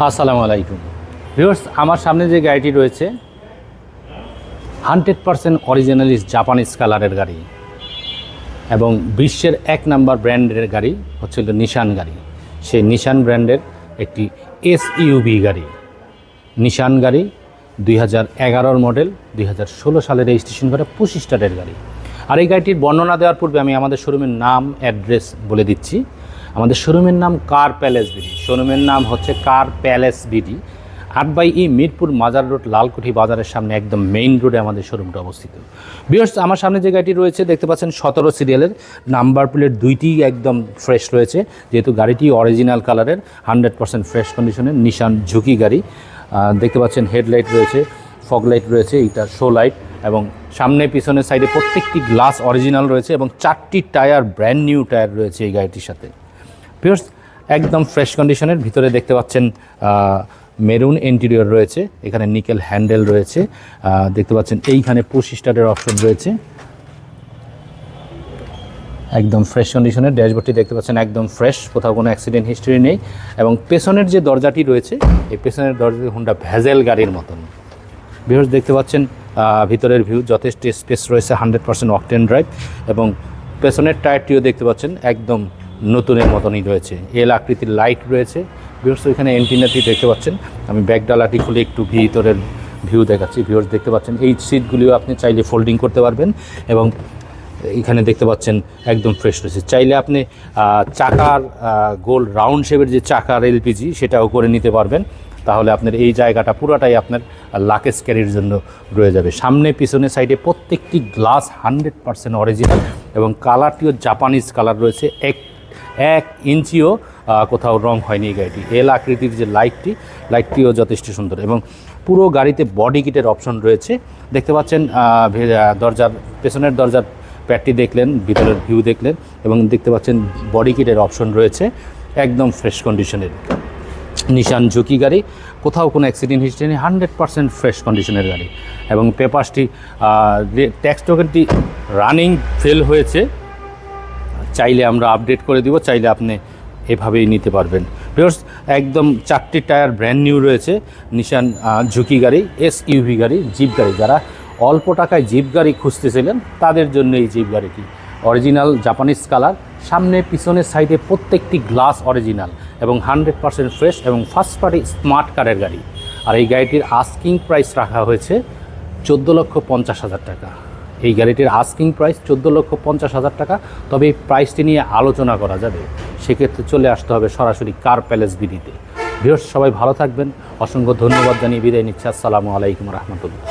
আসসালামু আলাইকুম। ভিউয়ার্স, আমার সামনে যে গাড়িটি রয়েছে, হান্ড্রেড পারসেন্ট অরিজিনালি জাপানিজ কালারের গাড়ি এবং বিশ্বের এক নাম্বার ব্র্যান্ডের গাড়ি হচ্ছিল নিশান গাড়ি। সেই নিশান ব্র্যান্ডের একটি এস ইউবি গাড়ি। নিশান গাড়ি দুই হাজার এগারোর মডেল, দুই হাজার ষোলো সালের রেজিস্ট্রেশন করা পঁচিশ স্টারের গাড়ি। আর এই গাড়িটির বর্ণনা দেওয়ার পূর্বে আমি আমাদের শোরুমের নাম, অ্যাড্রেস বলে দিচ্ছি। আমাদের শোরুমের নাম কার প্যালেস বিডি। শোরুমের নাম হচ্ছে কার প্যালেস বিডি। আট by E Mirpur Mazar road, Lalkuthi বাজারের সামনে একদম মেইন রোডে আমাদের শোরুমটা অবস্থিত। বিয়র্স আমার সামনে যে গাড়িটি রয়েছে, দেখতে পাচ্ছেন সতেরো সিরিয়ালের নাম্বার প্লেট দুইটি একদম ফ্রেশ রয়েছে। যেহেতু গাড়িটি অরিজিনাল কালারের হান্ড্রেড পার্সেন্ট ফ্রেশ কন্ডিশনের নিশান ঝুঁকি গাড়ি। দেখতে পাচ্ছেন হেডলাইট রয়েছে ফগ লাইট রয়েছে এইটা শো লাইট এবং সামনে, পিছনের সাইডে প্রত্যেকটি গ্লাস অরিজিনাল রয়েছে এবং চারটি টায়ার ব্র্যান্ড নিউ টায়ার রয়েছে এই গাড়িটির সাথে। পিওর্স একদম ফ্রেশ কন্ডিশনের ভিতরে দেখতে পাচ্ছেন মেরুন ইন্টেরিয়র রয়েছে, এখানে নিকেল হ্যান্ডেল রয়েছে দেখতে পাচ্ছেন এইখানে পুশ স্টার্টের অপশন রয়েছে। একদম ফ্রেশ কন্ডিশনের ড্যাশবোর্ডটি দেখতে পাচ্ছেন একদম ফ্রেশ কোথাও কোনো অ্যাক্সিডেন্ট হিস্ট্রি নেই, এবং পেছনের যে দরজাটি রয়েছে, এই পেছনের দরজাটি হুন্ডা ভ্যাজেল গাড়ির মতন। ভিউর্স দেখতে পাচ্ছেন ভিতরের ভিউ যথেষ্ট স্পেস রয়েছে হান্ড্রেড পার্সেন্ট অকটেন ড্রাইভ এবং পেছনের টায়ারটিও দেখতে পাচ্ছেন, একদম নতুনের মতনই রয়েছে। এল আকৃতির লাইট রয়েছে। ভিউর্স এখানে এন্টিনাটি দেখতে পাচ্ছেন। আমি ব্যাক ডালাটি খুলে একটু ভিতরের ভিউ দেখাচ্ছি। ভিউর্স দেখতে পাচ্ছেন, এই সিটগুলিও আপনি চাইলে ফোল্ডিং করতে পারবেন এবং এখানে দেখতে পাচ্ছেন একদম ফ্রেশ রয়েছে। চাইলে আপনি চাকার গোল রাউন্ড শেপের যে চাকার এলপিজি সেটাও করে নিতে পারবেন। তাহলে আপনার এই জায়গাটা পুরাটাই আপনার লাকেজ ক্যারির জন্য রয়ে যাবে। সামনে, পিছনে সাইডে প্রত্যেকটি গ্লাস হান্ড্রেড পার্সেন্ট অরিজিনাল এবং কালারটিও জাপানিজ কালার রয়েছে। এক এক ইঞ্চিও কোথাও রং হয়নি এই গাড়িটি। এল আকৃতির যে লাইটটি, লাইটটিও যথেষ্ট সুন্দর এবং পুরো গাড়িতে বডি কিটের অপশন রয়েছে। দেখতে পাচ্ছেন দরজার, পেছনের দরজার প্যাডটি দেখলেন, ভিতরের ভিউ দেখলেন এবং দেখতে পাচ্ছেন বডি কিটের অপশন রয়েছে, একদম ফ্রেশ কন্ডিশনের। নিশান ঝুঁকি গাড়ি, কোথাও কোনো অ্যাক্সিডেন্ট হিস্ট্রি নেই, হান্ড্রেড পার্সেন্ট ফ্রেশ কন্ডিশনের গাড়ি এবং পেপারসটি ট্যাক্স টোকেনটি রানিং ফেল হয়েছে। চাইলে আমরা আপডেট করে দিব, চাইলে আপনি এভাবেই নিতে পারবেন। ভিউয়ার্স একদম চারটি টায়ার ব্র্যান্ড নিউ রয়েছে নিশান ঝুঁকি গাড়ি এস ইউভি গাড়ি জিপ গাড়ি। যারা অল্প টাকায় জিপ গাড়ি খুঁজতেছিলেন, তাদের জন্য এই জিপ গাড়িটি। অরিজিনাল জাপানিজ কালার সামনে পিছনের সাইডে প্রত্যেকটি গ্লাস অরিজিনাল এবং হান্ড্রেড পার্সেন্ট ফ্রেশ এবং ফার্স্ট পার্টি স্মার্ট কারের গাড়ি। আর এই গাড়িটির আস্কিং প্রাইস রাখা হয়েছে চোদ্দ লক্ষ পঞ্চাশ হাজার টাকা। এই গাড়িটির আস্কিং প্রাইস চোদ্দ লক্ষ পঞ্চাশ হাজার টাকা। তবে এই প্রাইসটি নিয়ে আলোচনা করা যাবে। সেক্ষেত্রে চলে আসতে হবে সরাসরি কার প্যালেস বিডিতে। বৃহস্পতি সবাই ভালো থাকবেন। অসংখ্য ধন্যবাদ জানিয়ে বিদায় নিচ্ছি। আসসালামু আলাইকুম রহমতুল্লাহ।